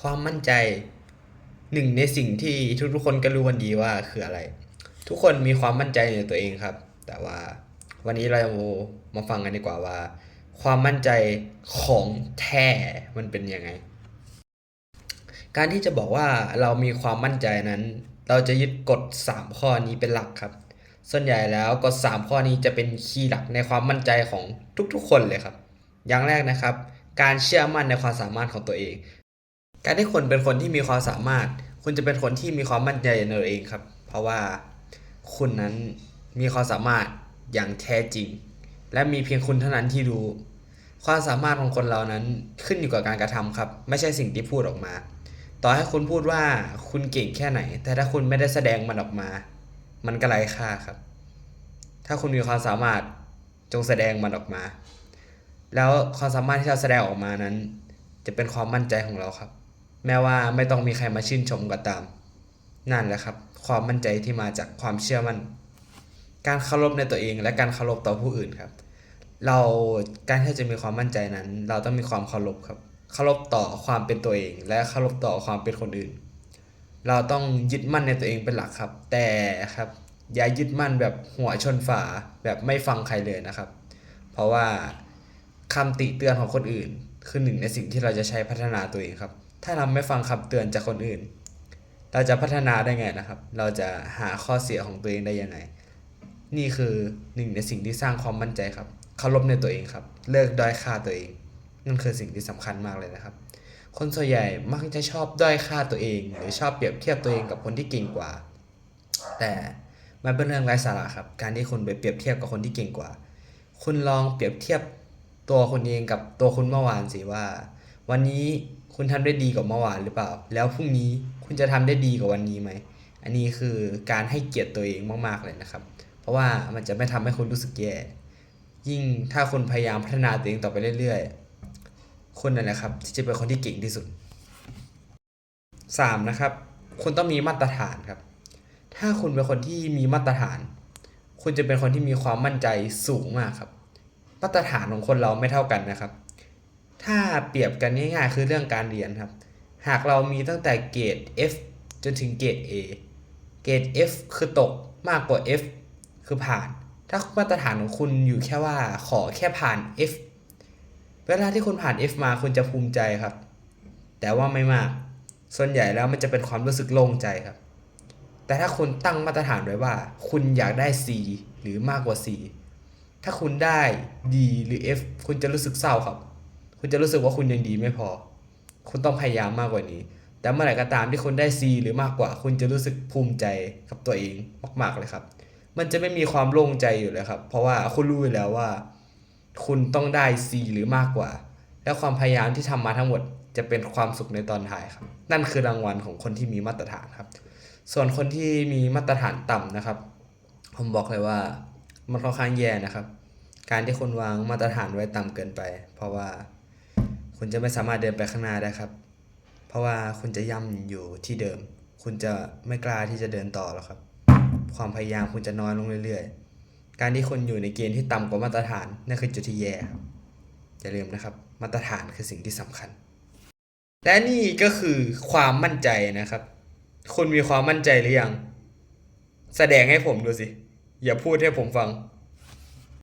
ความมั่นใจหนึ่งในสิ่งที่ทุกๆคนก็รู้กันดีว่าคืออะไร ทุกคนมีความมั่นใจในตัวเองครับ แต่ว่าวันนี้เรามาฟังกันดีกว่าว่า ความมั่นใจของแท้มันเป็นยังไง การที่จะบอกว่าเรามีความมั่นใจนั้น เราจะยึดกฎ 3 ข้อนี้เป็นหลักครับ ส่วนใหญ่แล้วกฎ 3 ข้อนี้จะเป็นคีย์หลักในความมั่นใจของทุกๆ คนเลยครับ อย่างแรกนะครับ การเชื่อมั่นในความสามารถของตัวเอง การที่คนเป็นคนที่มีความสามารถ คุณจะเป็นคนที่มีความมั่นใจในตัวเองครับ เพราะว่าคุณนั้นมีความสามารถอย่างแท้จริง และมีเพียงคุณเท่านั้นที่รู้ ความสามารถของคนเรานั้นขึ้นอยู่กับการกระทำครับ ไม่ใช่สิ่งที่พูดออกมา ต่อให้คุณพูดว่าคุณเก่งแค่ไหน แต่ถ้าคุณไม่ได้แสดงมันออกมา มันก็ไร้ค่าครับ ถ้าคุณมีความสามารถจงแสดงมันออกมา แล้วความสามารถที่เราแสดงออกมานั้น จะเป็นความมั่นใจของเราครับ แม้ว่าไม่ต้องมีใครมาชื่นชมก็ตาม นั่นแหละครับ ความมั่นใจที่มาจากความเชื่อมั่น การเคารพในตัวเองและการเคารพต่อผู้อื่นครับ เราการที่จะมีความมั่นใจนั้น เราต้องมีความเคารพครับ เคารพต่อความเป็นตัวเอง และเคารพต่อความเป็นคนอื่น เราต้องยึดมั่นในตัวเองเป็นหลักครับ แต่ครับอย่ายึดมั่นแบบหัวชนฝาแบบไม่ฟังใครเลยนะครับ เพราะว่าคำติเตือนของคนอื่น คือหนึ่งในสิ่งที่เราจะใช้พัฒนาตัวเองครับ ถ้าเราไม่ฟังคำเตือนจากคนอื่น เราจะพัฒนาได้ไงนะครับ เราจะหาข้อเสียของตัวเองได้ยังไง นี่คือหนึ่งในสิ่งที่สร้างความมั่นใจครับเคารพในตัวเองครับ เลิกด้อยค่าตัวเอง นั่นคือสิ่งที่สำคัญมากเลยนะครับ คนส่วนใหญ่มักจะชอบด้อยค่าตัวเอง หรือชอบเปรียบเทียบตัวเองกับคนที่เก่งกว่า แต่มันเป็นเรื่องไร้สาระครับ การที่คุณไปเปรียบเทียบกับคนที่เก่งกว่า คุณลองเปรียบเทียบตัวคุณเองกับตัวคุณเมื่อวานสิว่า วันนี้ คุณทำได้ดีกว่าเมื่อวานหรือเปล่า แล้วพรุ่งนี้คุณจะทำได้ดีกว่าวันนี้ไหม อันนี้คือการให้เกียรติตัวเองมากๆเลยนะครับ เพราะว่ามันจะไม่ทำให้คุณรู้สึกแย่ ยิ่งถ้าคุณพยายามพัฒนาตัวเองต่อไปเรื่อยๆคุณนั่นแหละครับที่จะเป็นคนที่เก่งที่สุด 3. นะครับ คุณต้องมีมาตรฐานครับ ถ้าคุณเป็นคนที่มีมาตรฐาน คุณจะเป็นคนที่มีความมั่นใจสูงมากครับ มาตรฐานของคนเราไม่เท่ากันนะครับ ถ้าเปรียบกันง่ายๆคือเรื่องการเรียนครับ หากเรามีตั้งแต่เกรด F จนถึงเกรด A เกรด F คือตกมากกว่า F คือผ่าน ถ้ามาตรฐานของคุณอยู่แค่ว่าขอแค่ผ่าน F เวลาที่คุณผ่าน F มาคุณจะภูมิใจครับ แต่ว่าไม่มาก ส่วนใหญ่แล้วมันจะเป็นความรู้สึกโล่งใจครับ แต่ถ้าคุณตั้งมาตรฐานไว้ว่า คุณอยากได้ C หรือมากกว่า C ถ้าคุณได้ D หรือ F คุณจะรู้สึกเศร้าครับ คุณจะรู้สึกว่าคุณยังดีไม่พอ คุณต้องพยายามมากกว่านี้ แต่เมื่อไหร่ก็ตามที่คุณได้ C หรือมากกว่า คุณจะรู้สึกภูมิใจกับตัวเองมาก ๆเลยครับ มันจะไม่มีความโล่งใจอยู่เลยครับ เพราะว่าคุณรู้อยู่แล้วว่า คุณต้องได้ C หรือมากกว่า แล้วความพยายามที่ทำมาทั้งหมดจะเป็นความสุขในตอนท้ายครับ นั่นคือรางวัลของคนที่มีมาตรฐานครับ ส่วนคนที่มีมาตรฐานต่ำนะครับ ผมบอกเลยว่ามันค่อนข้างแย่นะครับ การที่คุณวางมาตรฐานไว้ต่ำเกินไป เพราะว่า คุณจะไม่สามารถเดินไปข้างหน้าได้ครับ เพราะว่าคุณจะย่ำอยู่ที่เดิม คุณจะไม่กล้าที่จะเดินต่อแล้วครับ ความพยายามคุณจะน้อยลงเรื่อย ๆ การที่คุณอยู่ในเกณฑ์ที่ต่ำกว่ามาตรฐานนั่นคือจุดที่แย่ครับอย่าลืมนะครับ มาตรฐานคือสิ่งที่สำคัญ และนี่ก็คือความมั่นใจนะครับ คุณมีความมั่นใจหรือยัง แสดงให้ผมดูสิ อย่าพูดให้ผมฟัง